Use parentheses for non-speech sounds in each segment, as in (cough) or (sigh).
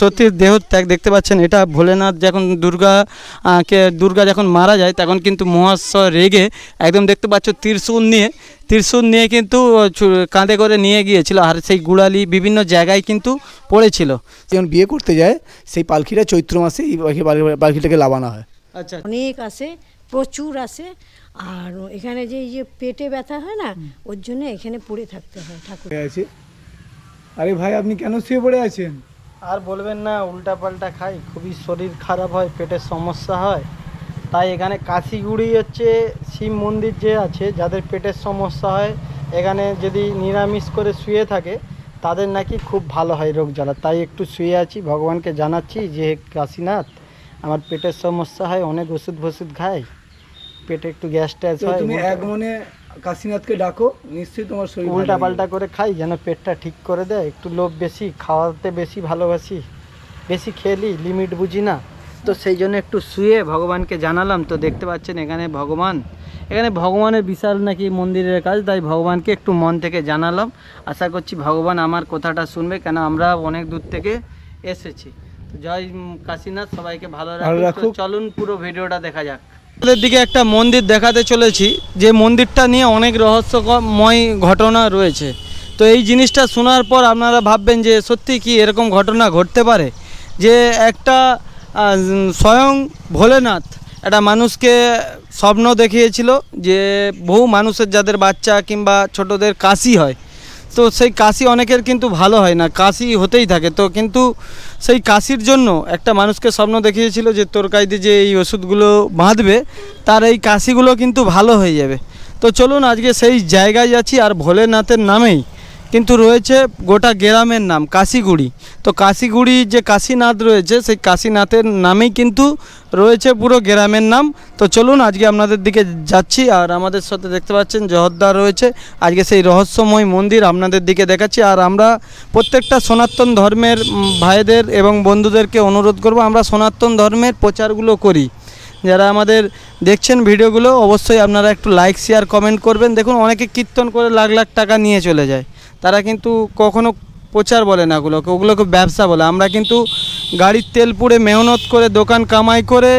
সত্যি দেহ ত্যাগ দেখতে পাচ্ছেন এটা ভোলেনাথ যখন দুর্গা কে দুর্গা যখন মারা যায় তখন কিন্তু মহাশয় রেগে একদম দেখতে পাচ্ছ ত্রিশূল নিয়ে ত্রিশূল নিয়ে কিন্তু কাঁধে করে নিয়ে গিয়েছিল। আর সেই গুড়ালি বিভিন্ন জায়গায় কিন্তু পড়েছিল। যখন বিয়ে করতে যায় সেই পালকিটা চৈত্র মাসে পালকিটাকে লাবানো হয়। আচ্ছা। অনেক আসে প্রচুর আসে আর এখানে যে এই যে পেটে ব্যথা হয় না ওর জন্য এখানে পড়ে থাকতে হয় ঠাকুর। আছে আরে ভাই আপনি কেন শুয়ে পড়ে আছেন? আর বলবেন না উল্টা পাল্টা খাই খুবই শরীর খারাপ হয় পেটের সমস্যা হয়। তাই এখানে কাশিগুড়ি হচ্ছে শিব মন্দির যে আছে যাদের পেটের সমস্যা হয় এখানে যদি নিরামিষ করে শুয়ে থাকে তাদের নাকি খুব ভালো হয় রোগ জ্বালা। তাই একটু শুয়ে আছি ভগবানকে জানাচ্ছি যে কাশীনাথ আমার পেটের সমস্যা হয় অনেক ওষুধ ফষুধ খাই। পেটে একটু গ্যাস ট্যাস হয় তুমি এক মনে কাশীনাথকে ডাকো নিশ্চয়ই তোমার শরীর উল্টা পাল্টা করে খাই যেন পেটটা ঠিক করে দেয়। একটু লোভ বেশি খাওয়াতে বেশি ভালোবাসি। বেশি খেলি লিমিট বুঝি না। তো সেই জন্য একটু শুয়ে ভগবানকে জানালাম। তো দেখতে পাচ্ছেন এখানে ভগবান। এখানে ভগবানের বিশাল নাকি মন্দিরের কাজ তাই ভগবানকে একটু মন থেকে জানালাম। আশা করছি ভগবান আমার কথাটা শুনবে কেন আমরা অনেক দূর থেকে এসেছি। জয় কাশীনাথ সবাইকে ভালো রাখুন। চলুন পুরো ভিডিওটা দেখা যাক। আমাদের দিকে একটা মন্দির দেখাতে চলেছি, যে মন্দিরটা নিয়ে অনেক রহস্যময় ঘটনা রয়েছে। তো এই জিনিসটা শোনার পর আপনারা ভাববেন যে সত্যি কি এরকম ঘটনা ঘটতে পারে? যে একটা স্বয়ং ভোলেনাথ একটা মানুষকে স্বপ্ন দেখিয়েছিল যে বহু মানুষের যাদের বাচ্চা কিংবা ছোটদের কাশি হয় তো সেই কাশি অনেকের কিন্তু ভালো হয় না, কাশি হতেই থাকে। তো কিন্তু সেই কাশির জন্য একটা মানুষকে স্বপ্ন দেখিয়েছিল যে তোর কাইতে যে এই ওষুধগুলো বাঁধবে, তার এই কাশিগুলো কিন্তু ভালো হয়ে যাবে। তো চলুন আজকে সেই জায়গায় যাচ্ছি আর ভোলেনাথের নামেই। কিন্তু রয়েছে গোটা গ্রামের নাম, কাশিগুড়ি। তো কাশিগুড়ি যে কাশীনাথ রয়েছে, সেই কাশীনাথের নামেই কিন্তু রয়েছে পুরো গ্রামের নাম। তো চলুন, আজকে আপনাদের দিকে যাচ্ছি আর আমাদের সাথে দেখতে পাচ্ছেন জহদ্দার রয়েছে। আজকে সেই রহস্যময় মন্দির আপনাদের দিকে দেখাচ্ছি আর আমরা প্রত্যেকটা সনাতন ধর্মের ভাইদের এবং বন্ধুদেরকে অনুরোধ করব, আমরা সনাতন ধর্মের প্রচারগুলো করি। যারা আমাদের দেখছেন ভিডিওগুলো, অবশ্যই আপনারা একটু লাইক শেয়ার কমেন্ট করবেন। দেখুন, অনেকে কীর্তন করে লাখ লাখ টাকা নিয়ে চলে যায়। কিন্তু কখনো প্রচার বলে না ওগুলোকে ওগুলোকে ব্যবসা বলে। আমরা কিন্তু গাড়ির তেল পুড়ে মেহনত করে দোকান কামাই করে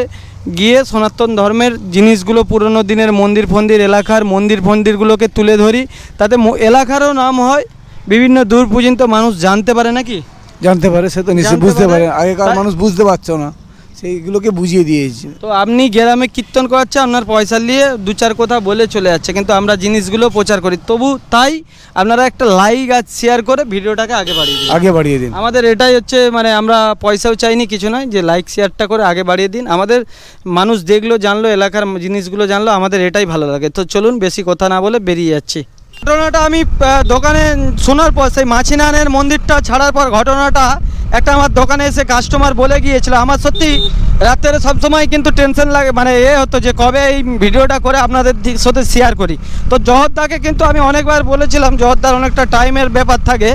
গিয়ে সনাতন ধর্মের জিনিসগুলো পুরনো দিনের মন্দির ফন্দির এলাকার মন্দির ফন্দিরগুলোকে তুলে ধরি। তাতে এলাকারও নাম হয় বিভিন্ন দূর পর্যন্ত মানুষ জানতে পারে নাকি? জানতে পারে সে তো নিশ্চয়ই বুঝতে পারে। পারে। আগেকার মানুষ বুঝতে পারছ না। সেইগুলোকে বুঝিয়ে দিয়েছে। তো আপনি গ্রামে কীর্তন করাচ্ছে আপনার পয়সা নিয়ে দু চার কথা বলে চলে যাচ্ছে কিন্তু আমরা জিনিসগুলো প্রচার করি। তবু তাই আপনারা একটা লাইক আর শেয়ার করে ভিডিওটাকে আগে বাড়িয়ে দিন। আগে বাড়িয়ে দিন। আমাদের এটাই হচ্ছে মানে আমরা পয়সাও চাইনি কিছু নয় যে লাইক শেয়ারটা করে আগে বাড়িয়ে দিন। আমাদের মানুষ দেখল জানলো এলাকার জিনিসগুলো জানলো আমাদের এটাই ভালো লাগে। তো চলুন বেশি কথা না বলে বেরিয়ে যাচ্ছি। ঘটনাটা আমি দোকানে শোনার পর সেই মাছিনানের মন্দিরটা ছাড়ার পর ঘটনাটা একটা আমার দোকানে এসে কাস্টমার বলে গিয়েছিল। আমার সত্যি রাত্রে সবসময় কিন্তু টেনশন লাগে মানে এ হতো যে কবে এই ভিডিওটা করে আপনাদের সাথে শেয়ার করি। তো জহরদাকে কিন্তু আমি অনেকবার বলেছিলাম জহরদার অনেকটা টাইমের ব্যাপার থাকে।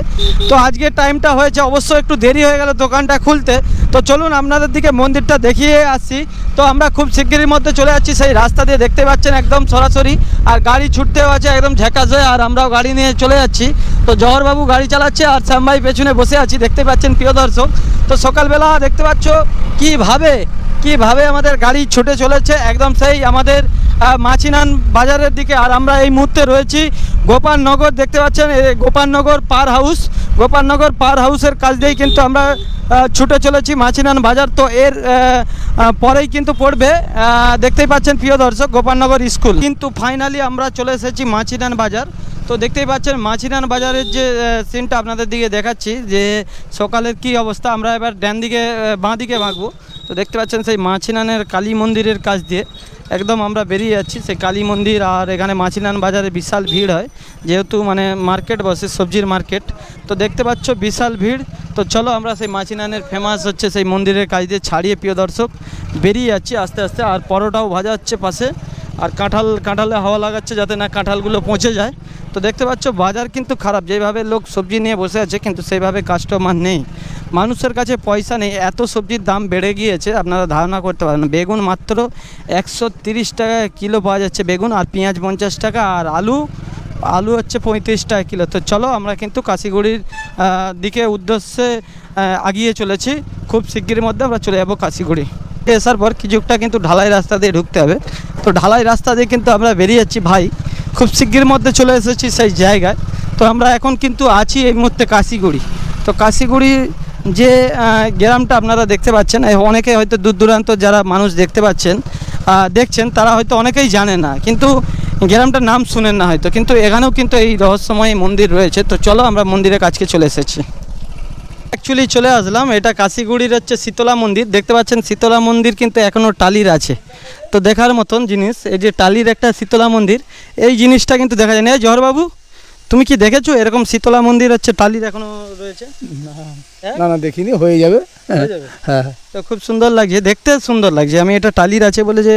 তো আজকে টাইমটা হয়েছে অবশ্য একটু দেরি হয়ে গেল দোকানটা খুলতে। তো চলুন আপনাদের দিকে মন্দিরটা দেখিয়ে আসছি তো আমরা খুব শিগগিরির মধ্যে চলে যাচ্ছি, সেই রাস্তা দিয়ে দেখতে পাচ্ছেন একদম সরাসরি, আর গাড়ি ছুটতেও আছে, একদম ঝেঁকাশ হয়ে আর আমরাও গাড়ি নিয়ে চলে যাচ্ছি। তো জহরবাবু গাড়ি চালাচ্ছে, আর শ্যামভাই পেছনে বসে আছি, দেখতে পাচ্ছেন প্রিয় দর্শক। তো সকালবেলা দেখতে পাচ্ছ, কীভাবে কীভাবে আমাদের গাড়ি ছুটে চলেছে, একদম সেই আমাদের মাছিনান বাজারের দিকে। আর আমরা এই মুহূর্তে রয়েছি গোপালনগর, দেখতে পাচ্ছেন Gopalnagar power house. Gopalnagar power হাউসের কাছ দিয়েই কিন্তু আমরা ছুটে চলেছি মাছিনান বাজার। তো এর পরেই কিন্তু পড়বে দেখতেই পাচ্ছেন প্রিয় দর্শক, গোপালনগর স্কুল। কিন্তু ফাইনালি আমরা চলে এসেছি মাছিনান বাজার। তো দেখতেই পাচ্ছেন, মাছিনান বাজারের যে সিনটা আপনাদের দিকে দেখাচ্ছি, যে সকালের কি অবস্থা, আমরা এবার ডান দিকে বাঁ দিকে ভাগবো। তো দেখতে পাচ্ছেন সেই মাছিনানের কালী মন্দিরের কাজ দিয়ে একদম আমরা বেরিয়ে যাচ্ছি। সেই কালী মন্দির আর এখানে মাছিনান বাজারে বিশাল ভিড় হয়। যেহেতু মানে মার্কেট বসে, সবজির মার্কেট। তো দেখতে পাচ্ছ বিশাল ভিড়। তো চলো আমরা সেই মাছিনানের ফেমাস হচ্ছে সেই মন্দিরের কাজ দিয়ে ছাড়িয়ে প্রিয় দর্শক বেরিয়ে যাচ্ছি আস্তে আস্তে। আর পরোটাও ভাজা হচ্ছে পাশে। আর কাঁঠাল, কাঁঠালে হাওয়া লাগাচ্ছে যাতে না কাঁঠালগুলো পচে যায়। তো দেখতে পাচ্ছ, বাজার কিন্তু খারাপ। যেভাবে লোক সবজি নিয়ে বসে আছে, কিন্তু সেইভাবে কাস্টমার নেই। মানুষের কাছে পয়সা নেই, এত সবজির দাম বেড়ে গিয়েছে, আপনারা ধারণা করতে পারেন। বেগুন মাত্র একশো তিরিশ টাকা কিলো পাওয়া যাচ্ছে বেগুন, আর পেঁয়াজ পঞ্চাশ টাকা, আর আলু আলু হচ্ছে পঁয়ত্রিশ টাকা কিলো। তো চলো, আমরা কিন্তু কাশিগুড়ির দিকে উদ্দেশ্যে আগিয়ে চলেছি। খুব শিগগিরের মধ্যে আমরা চলে যাব কাশিগুড়ি। আসার পর কিছুটা কিন্তু ঢালাই রাস্তা দিয়ে ঢুকতে হবে। তো ঢালাই রাস্তা দিয়ে কিন্তু আমরা বেরিয়ে যাচ্ছি ভাই। খুব শিগগির মধ্যে চলে এসেছি সেই জায়গায়। তো আমরা এখন কিন্তু আছি এই মুহূর্তে কাশিগুড়ি। তো কাশিগুড়ি যে গ্রামটা আপনারা দেখতে পাচ্ছেন অনেকে হয়তো দূর দূরান্ত যারা মানুষ দেখতে পাচ্ছেন দেখছেন, তারা হয়তো অনেকেই জানে না। কিন্তু গ্রামটার নাম শুনেন না হয়তো। কিন্তু এখানেও কিন্তু এই রহস্যময় মন্দির রয়েছে। তো চলো আমরা মন্দিরের কাছকে চলে এসেছি। অ্যাকচুয়ালি চলে আসলাম। এটা কাশিগুড়ির হচ্ছে শীতলা মন্দির। দেখতে পাচ্ছেন শীতলা মন্দির কিন্তু এখনও টালির আছে। তো দেখার মতন জিনিস এই যে টালির একটা শীতলা মন্দির এই জিনিসটা কিন্তু দেখা যায় না। জহরবাবু তুমি কি দেখেছ? এরকম শীতলা মন্দির হচ্ছে টালির এখনও রয়েছে? হ্যাঁ? না না দেখিনি হয়ে যাবে। হয়ে যাবে? হ্যাঁ তো খুব সুন্দর লাগছে দেখতে সুন্দর লাগছে। আমি এটা টালির আছে বলে যে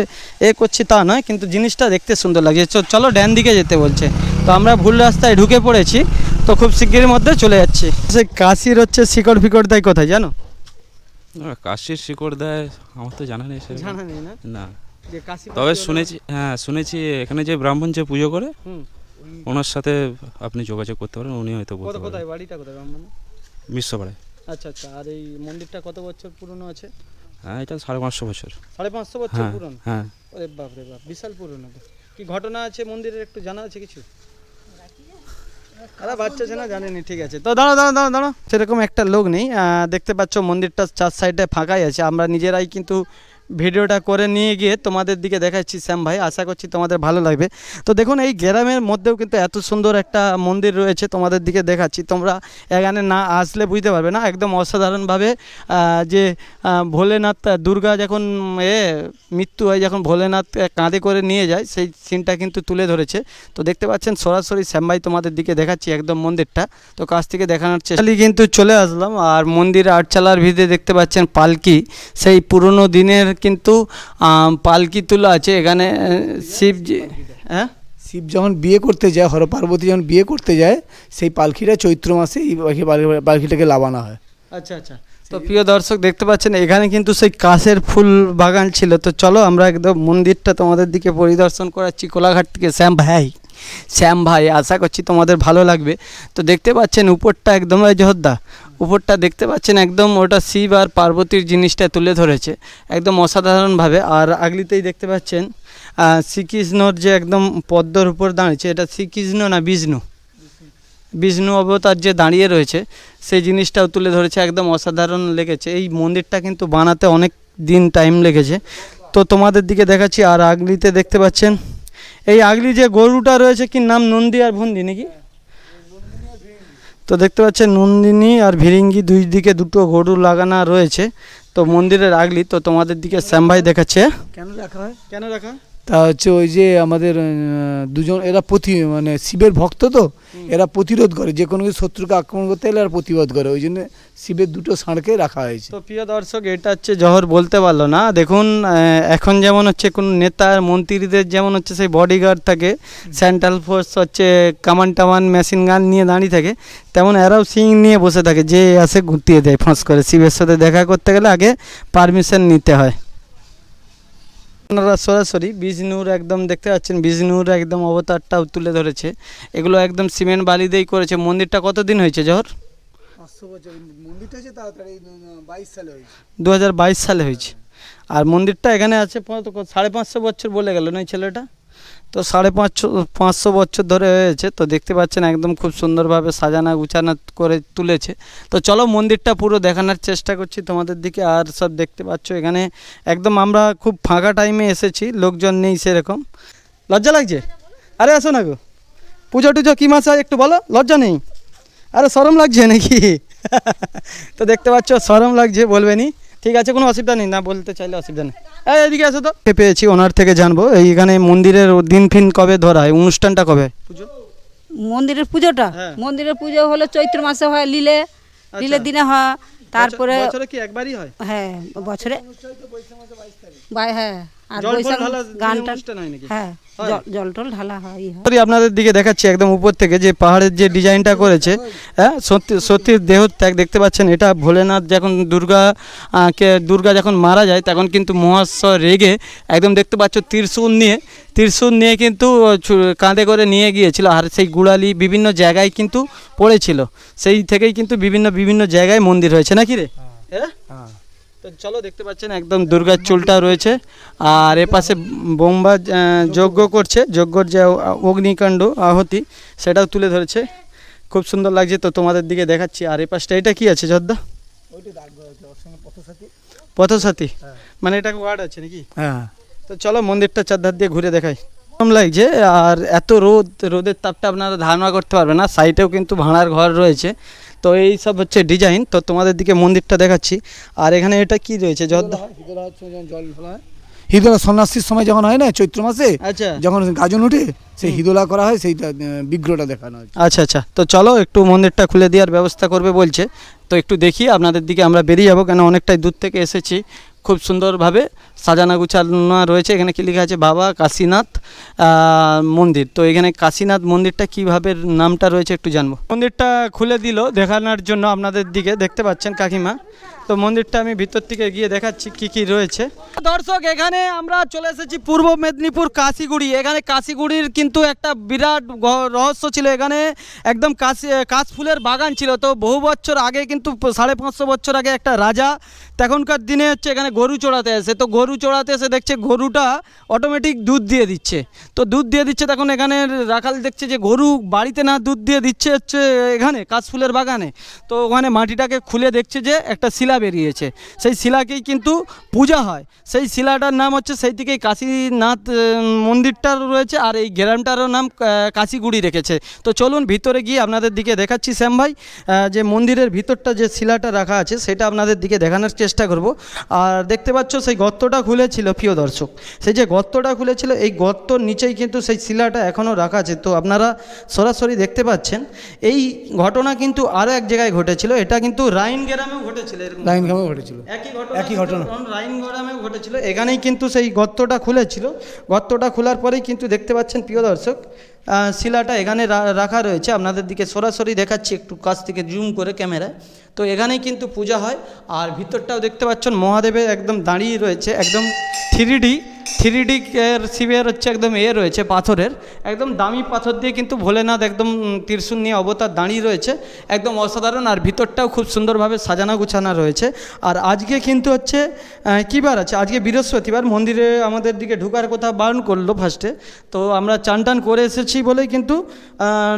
এ করছি তা নয় কিন্তু জিনিসটা দেখতে সুন্দর লাগছে। চলো ড্যান দিকে যেতে বলছে। তো আমরা ভুল রাস্তায় ঢুকে পড়েছি। তো খুব শিগগিরের মধ্যে চলে যাচ্ছি। সে কাশির হচ্ছে শিকড় ফিকড় দেয় কোথায় জানো? না, কাশির শিকড় দেয় আমার তো জানা নেই সেরকম। জানা নেই না? না। কাশি তবে শুনেছি হ্যাঁ শুনেছি এখানে যে ব্রাহ্মণ যে পুজো করে হুম। ওনার সাথে আপনি যোগাযোগ করতে পারেন উনি হয়তো বলতে কোথায় বাড়িটা কোথায় ব্রাহ্মণ? বিশ্বপাড়ায় আচ্ছা আচ্ছা আর এই মন্দিরটা কত বছর পুরনো আছে? হ্যাঁ এটা সাড়ে পাঁচশো বছর। সাড়ে পাঁচশো বছর হ্যাঁ পুরনো? হ্যাঁ। ওরে বাপ রে বাপ বিশাল পুরনো। কি ঘটনা আছে মন্দিরের একটু জানা আছে কিছু? আরে বাচ্চা আছে জানেনি, ঠিক আছে। তো দাঁড়ো দাঁড়ো দাঁড়ো দাঁড়ো সেরকম একটা লোক নেই। দেখতে পাচ্ছ, মন্দিরটা চার সাইডে ফাঁকাই আছে। আমরা নিজেরাই কিন্তু ভিডিওটা করে নিয়ে গিয়ে তোমাদের দিকে দেখাচ্ছি, শ্যাম ভাই। আশা করছি তোমাদের ভালো লাগবে। তো দেখুন, এই গ্রামের মধ্যেও কিন্তু এত সুন্দর একটা মন্দির রয়েছে তোমাদের দিকে দেখাচ্ছি। তোমরা এখানে না আসলে বুঝতে পারবে না, একদম অসাধারণভাবে যে ভোলেনাথ দুর্গা যখন, এ, মৃত্যু হয়, যখন ভোলেনাথ কাঁধে করে নিয়ে যায়, সেই সিনটা কিন্তু তুলে ধরেছে। তো দেখতে পাচ্ছেন, সরাসরি শ্যাম ভাই তোমাদের দিকে দেখাচ্ছি একদম মন্দিরটা। তো কাছ থেকে দেখানোর চেষ্টা কিন্তু চলে আসলাম, আর মন্দির আটচালার ভিতরে দেখতে পাচ্ছেন পালকি। সেই পুরনো দিনের কিন্তু পালকি তোলা আছে এখানে শিবজি হ্যাঁ? শিব যখন বিয়ে করতে যায় হর পার্বতী যখন বিয়ে করতে যায় সেই পালকিটা চৈত্র মাসে এই পালকি পালকি- পালকিটাকে লাবানো হয়। আচ্ছা আচ্ছা। তো প্রিয় দর্শক দেখতে পাচ্ছেন এখানে কিন্তু সেই কাশের ফুল বাগান ছিল। তো চলো আমরা একদম মন্দিরটা তোমাদের দিকে পরিদর্শন করাচ্ছি কোলাঘাট থেকে শ্যাম ভাই শ্যাম ভাই, আশা করছি তোমাদের ভালো লাগবে। তো দেখতে পাচ্ছেন উপরটা একদম জহদ্দা উপরটা দেখতে পাচ্ছেন একদম ওটা শিব আর পার্বতীর জিনিসটা তুলে ধরেছে, একদম অসাধারণভাবে। আর আগলিতেই দেখতে পাচ্ছেন শ্রীকৃষ্ণর যে একদম পদ্মর উপর দাঁড়িয়েছে, এটা শ্রীকৃষ্ণ না বিষ্ণু? বিষ্ণু অবতার যে দাঁড়িয়ে রয়েছে, সেই জিনিসটাও তুলে ধরেছে, একদম অসাধারণ লেগেছে। এই মন্দিরটা কিন্তু বানাতে অনেক দিন টাইম লেগেছে। তো তোমাদের দিকে দেখাচ্ছি, আর আগলিতে দেখতে পাচ্ছেন এই আগলি যে গরুটা রয়েছে কি নাম নন্দী আর ভন্দি নাকি? তো দেখতে পাচ্ছেন নন্দিনী আর ভিরিঙ্গি দুই দিকে দুটো গরু লাগানো রয়েছে। তো মন্দিরের আগলি তো তোমাদের দিকে শ্যামভাই দেখাচ্ছে। কেন রাখা হয়? কেন রাখা তা হচ্ছে ওই যে আমাদের দুজন এরা প্রতি মানে শিবের ভক্ত তো এরা প্রতিরোধ করে যে কোনো কিছু শত্রুকে আক্রমণ করতে এলে এরা প্রতিরোধ করে ওই জন্য শিবের দুটো ষাঁড়কে রাখা হয়েছে। তো প্রিয় দর্শক এটা হচ্ছে জহর বলতে পারল না। দেখুন এখন যেমন হচ্ছে কোন নেতা মন্ত্রীদের যেমন হচ্ছে সেই বডিগার্ড থাকে সেন্ট্রাল ফোর্স হচ্ছে কামান টামান মেশিন গান নিয়ে দাঁড়িয়ে থাকে তেমন এরাও সিং নিয়ে বসে থাকে যে আসে গুটিয়ে দেয় ফাঁস করে। শিবের সাথে দেখা করতে গেলে আগে পারমিশন নিতে হয়। আপনারা সরাসরি বিষ্ণুর একদম দেখতে পাচ্ছেন বিষ্ণুর একদম অবতারটাও তুলে ধরেছে। এগুলো একদম সিমেন্ট বালি দিয়েই করেছে। মন্দিরটা কতদিন হয়েছে জহর? দু হাজার বাইশ সালে হয়েছে। আর মন্দিরটা এখানে আছে সাড়ে পাঁচশো বছর বলে গেল না ছেলেটা? তো সাড়ে পাঁচশো পাঁচশো বছর ধরে হয়েছে তো দেখতে পাচ্ছেন একদম খুব সুন্দরভাবে সাজানো গুছানো করে তুলেছে। তো চলো মন্দিরটা পুরো দেখানোর চেষ্টা করছি তোমাদের দিকে, আর সব দেখতে পাচ্ছ এখানে একদম আমরা খুব ফাঁকা টাইমে এসেছি, লোকজন নেই সেরকম। লজ্জা লাগছে? আরে আসো না গো। পুজো টুজো কী মাস হয় একটু বলো? লজ্জা নেই? আরে সরম লাগছে নাকি? (laughs) তো দেখতে পাচ্ছ সরম লাগছে বলবেনি ঠিক আছে কোনো অসুবিধা নেই না বলতে চাইলে অসুবিধা নেই। এদিকে আসো তো। পেয়েছি ওনার থেকে জানব এইখানে মন্দিরের দিন ফিন কবে ধরা হয় অনুষ্ঠানটা কবে? পুজো? মন্দিরের পুজোটা? হ্যাঁ। মন্দিরের পুজো হলো চৈত্র মাসে হয় লীলে লিলে দিনে হয় তারপরে বছরে কি একবারই হয়? হ্যাঁ বছরে বাই হ্যাঁ। আর বৈশাখ হয়? হ্যাঁ জল- টল ঢালা হয় হয় আপনাদের দিকে দেখাচ্ছি একদম উপর থেকে যে পাহাড়ের যে ডিজাইনটা করেছে হ্যাঁ সত্যি সত্যি দেহ ত্যাগ দেখতে পাচ্ছেন এটা ভোলেনাথ যখন দুর্গা কে দুর্গা যখন মারা যায় তখন কিন্তু মহাশ্বর রেগে একদম দেখতে পাচ্ছ ত্রিশূল নিয়ে ত্রিশূল নিয়ে কিন্তু কাঁধে করে নিয়ে গিয়েছিল আর সেই গুড়ালি বিভিন্ন জায়গায় কিন্তু পড়েছিল। সেই থেকেই কিন্তু বিভিন্ন বিভিন্ন জায়গায় মন্দির হয়েছে নাকি রে? হ্যাঁ? হ্যাঁ। তো চলো দেখতে পাচ্ছেন একদম দুর্গার চুলটা রয়েছে। আর এপাশে পাশে বোম্বা যজ্ঞ করছে। যজ্ঞর যে অগ্নিকাণ্ড আহতি সেটাও তুলে ধরেছে। খুব সুন্দর লাগছে তো তোমাদের দিকে দেখাচ্ছি। আর এ পাশটা এটা কি আছে যদ্দা পথসাথী। পথসাথী? মানে এটা ওয়ার্ড আছে নাকি? হ্যাঁ। তো চলো মন্দিরটা চারধার দিয়ে ঘুরে দেখাই। কম লাগছে আর এত রোদ রোদের তাপটা আপনারা ধারণা করতে পারবেন না। সাইডেও কিন্তু ভাড়ার ঘর রয়েছে। তো এই সব হচ্ছে ডিজাইন তো তোমাদের দিকে মন্দিরটা দেখাচ্ছি। আর এখানে এটা কি রয়েছে? হিদোলা সন্ন্যাসীর সময় যখন হয় না চৈত্র মাসে আচ্ছা। যখন গাজন উঠে সেই হিদোলা করা হয় সেইটা বিগ্রহটা দেখানো হয় আচ্ছা আচ্ছা। তো চলো একটু মন্দিরটা খুলে দেওয়ার ব্যবস্থা করবে বলছে। তো একটু দেখি আপনাদের দিকে আমরা বেরিয়ে যাব কেন অনেকটাই দূর থেকে এসেছি। খুব সুন্দরভাবে সাজানো গুছানো রয়েছে। এখানে কি লেখা আছে? বাবা কাশীনাথ মন্দির। তো এখানে কাশীনাথ মন্দিরটা কীভাবে নামটা রয়েছে একটু জানব। মন্দিরটা খুলে দিল দেখানোর জন্য আপনাদের দিকে। দেখতে পাচ্ছেন কাকিমা। তো মন্দিরটা আমি ভিতর থেকে গিয়ে দেখাচ্ছি কি কি রয়েছে। দর্শক, এখানে আমরা চলে এসেছি পূর্ব মেদিনীপুর কাশিগুড়ি। এখানে কাশিগুড়ির কিন্তু একটা বিরাট রহস্য ছিল। এখানে একদম কাশি, কাশফুলের বাগান ছিল। তো বহু বছর আগে কিন্তু সাড়ে পাঁচশো বছর আগে একটা রাজা তখনকার দিনে হচ্ছে এখানে গরু চড়াতে আসে। তো গরু চড়াতে এসে দেখছে গরুটা অটোমেটিক দুধ দিয়ে দিচ্ছে। তো দুধ দিয়ে দিচ্ছে তখন এখানে রাখাল দেখছে যে গরু বাড়িতে না দুধ দিয়ে দিচ্ছে হচ্ছে এখানে কাশফুলের বাগানে। তো ওখানে মাটিটাকে খুলে দেখছে যে একটা শিলা বেরিয়েছে। সেই শিলাকেই কিন্তু পূজা হয়। সেই শিলাটার নাম হচ্ছে সেই থেকেই কাশীনাথ মন্দিরটার রয়েছে আর এই গ্রামটারও নাম কাশীগুড়ি রেখেছে। তো চলুন ভিতরে গিয়ে আপনাদের দিকে দেখাচ্ছি, শ্যাম ভাই। যে মন্দিরের ভিতরটা যে শিলাটা রাখা আছে সেটা আপনাদের দিকে দেখানোর চেষ্টা করব। আর দেখতে পাচ্ছ সেই গর্তটা খুলেছিল প্রিয় দর্শক। সেই যে গর্তটা খুলেছিল এই গর্তর নিচেই কিন্তু সেই শিলাটা এখনও রাখা আছে। তো আপনারা সরাসরি দেখতে পাচ্ছেন এই ঘটনা কিন্তু আরও এক জায়গায় ঘটেছিল। এটা কিন্তু রাইন গ্রামেও ঘটেছিল রাইন ঘামে ঘটেছিল। একই ঘটনা একই ঘটনা। রাইন গ্রামেও ঘটেছিল। এখানেই কিন্তু সেই গর্তটা খুলেছিল। গর্তটা খোলার পরেই কিন্তু দেখতে পাচ্ছেন প্রিয় দর্শক শিলাটা এখানে রাখা রয়েছে। আপনাদের দিকে সরাসরি দেখাচ্ছি, একটু কাছ থেকে জুম করে ক্যামেরায়। তো এখানেই কিন্তু পূজা হয়। আর ভিতরটাও দেখতে পাচ্ছেন, মহাদেবের একদম দাঁড়িয়ে রয়েছে, একদম থ্রি থ্রি ডি শিবের হচ্ছে একদম এ রয়েছে পাথরের। একদম দামি পাথর দিয়ে কিন্তু ভোলেনাথ একদম ত্রিশূল নিয়ে অবতার দাঁড়িয়ে রয়েছে। একদম অসাধারণ আর ভিতরটাও খুব সুন্দরভাবে সাজানো গুছানো রয়েছে। আর আজকে কিন্তু হচ্ছে কী বার আছে? আজকে বৃহস্পতিবার, মন্দিরে আমাদের দিকে ঢুকার কথা বারণ করল ফার্স্টে তো আমরা চান টান করে এসেছি বলেই কিন্তু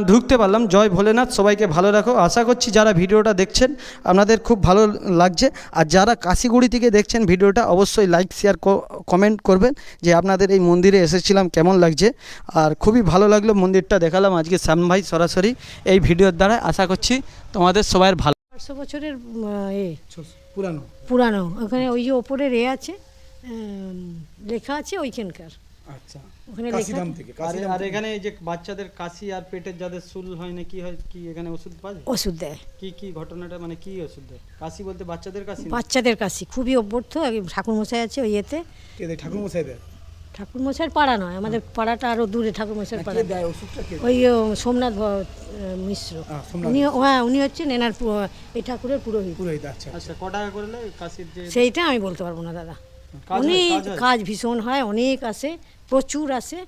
ঢুকতে পারলাম। জয় ভোলেনাথ, সবাইকে ভালো রাখো। আশা করছি যারা ভিডিওটা দেখছেন, আপনাদের খুব ভালো লাগছে। আর যারা কাশিগুড়ি থেকে দেখছেন ভিডিওটা, অবশ্যই লাইক শেয়ার কমেন্ট করবেন। যে আপনাদের এই মন্দিরে এসেছিলাম কেমন লাগছে? আর খুবই ভালো লাগল মন্দিরটা দেখালাম আজকে শ্যাম ভাই সরাসরি এই ভিডিওর দ্বারা। আশা করছি তোমাদের সবাই ভালো চারশো বছরের এ পুরানো। পুরানো। ওখানে ওই যে ওপরে এ আছে লেখা আছে ওইখানকার। আচ্ছা। ওখানে কাশিধাম থেকে। আর আর এখানে এই যে বাচ্চাদের কাশি আর পেটের যাদের শুল হয় না কি হয় কি এখানে ওষুধ পাওয়া যায়? ওষুধ দেয়। কি কি ঘটনাটা মানে কি ওষুধ দেয়? কাশি বলতে বাচ্চাদের কাশি বাচ্চাদের কাছে খুবই অভ্যর্থ ঠাকুর মশাই আছে ওই ইয়েতে। কে দেয়? ঠাকুর ঠাকুর মশাইয়ের পাড়া নয় আমাদের পাড়াটা আরও দূরে ঠাকুর মশাইয়ের পাড়া। দেয় ওষুধটা ওই সোমনাথ মিশ্র। উনি হ্যাঁ উনি হচ্ছেন এনার এই ঠাকুরের পুরোহিত। পুরোহিত আচ্ছা আচ্ছা। ক টাকা করলে কাশির যে সেইটা আমি বলতে পারব না দাদা। উনি কাজ ভীষণ হয় অনেক আসে প্রচুর আসে।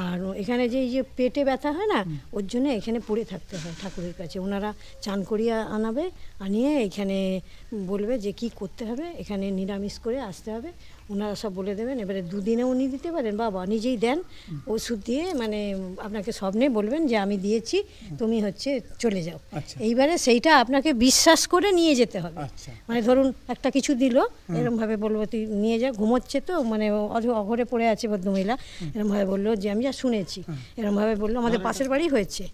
আর এখানে যে যে পেটে ব্যথা হয় না ওর জন্য এখানে পড়ে থাকতে হয় ঠাকুরের কাছে। ওনারা চান করিয়া আনাবে আনিয়ে এখানে বলবে যে কি করতে হবে এখানে নিরামিষ করে আসতে হবে। ওনারা সব বলে দেবেন এবারে দুদিনে উনি দিতে পারেন। বাবা নিজেই দেন ওষুধ দিয়ে মানে আপনাকে স্বপ্নে বলবেন যে আমি দিয়েছি তুমি হচ্ছে চলে যাও। আচ্ছা। এইবারে সেইটা আপনাকে বিশ্বাস করে নিয়ে যেতে হবে। আচ্ছা। মানে ধরুন একটা কিছু দিল এরকম ভাবে বলব তুই নিয়ে যা। ঘুমোচ্ছে তো মানে অঘরে পড়ে আছে ভদ্রমহিলা। এরকম ভাবে বলল যে আমি যা শুনেছি। এরকম ভাবে বলল আমাদের পাশের বাড়ি হয়েছে।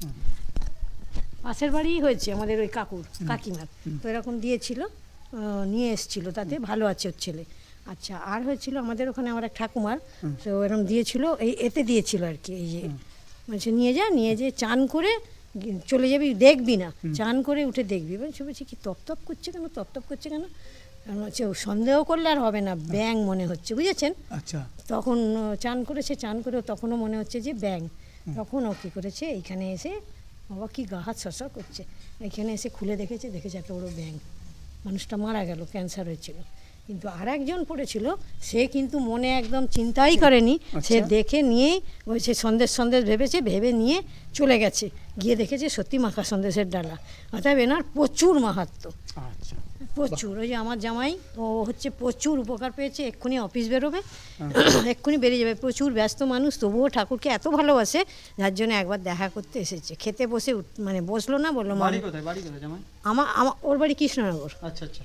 পাশের বাড়িই হয়েছে আমাদের ওই কাকুর কাকিমার। তো এরকম দিয়েছিল নিয়ে এসছিল তাতে ভালো আছে ওর ছেলে। আচ্ছা আর হয়েছিল আমাদের ওখানে আমার এক ঠাকুমার তো এরকম দিয়েছিল এই এতে দিয়েছিল আর কি এই যে বলছে নিয়ে যা নিয়ে যে চান করে চলে যাবি দেখবি না চান করে উঠে দেখবি। বলছে বলছি কি তপ তপ করছে কেন তপ তপ করছে কেন? হচ্ছে ও সন্দেহ করলে আর হবে না ব্যাং মনে হচ্ছে বুঝেছেন? আচ্ছা। তখন চান করেছে চান করে তখনও মনে হচ্ছে যে ব্যাং তখন ও কী করেছে এইখানে এসে বাবা কি গা হাত শসা করছে এখানে এসে খুলে দেখেছে দেখেছে একটা বড় ব্যাং মানুষটা মারা গেল ক্যান্সার হয়েছিল। কিন্তু আর একজন পড়েছিল সে কিন্তু মনে একদম চিন্তাই করেনি। সে দেখে নিয়েই ওই সে সন্দেশ সন্দেশ ভেবেছে ভেবে নিয়ে চলে গেছে। গিয়ে দেখেছে সত্যি মাখা সন্দেশের ডালা। অর্থাৎ এনার প্রচুর মাহাত্ম। আচ্ছা। প্রচুর। ওই যে আমার জামাই ও হচ্ছে প্রচুর উপকার পেয়েছে এক্ষুনি অফিস বেরোবে (coughs) এক্ষুনি বেরিয়ে যাবে। প্রচুর ব্যস্ত মানুষ তবুও ঠাকুরকে এত ভালোবাসে যার জন্য একবার দেখা করতে এসেছে। খেতে বসে মানে বসল না বলল আমার ওর বাড়ি কৃষ্ণনগর। আচ্ছা আচ্ছা।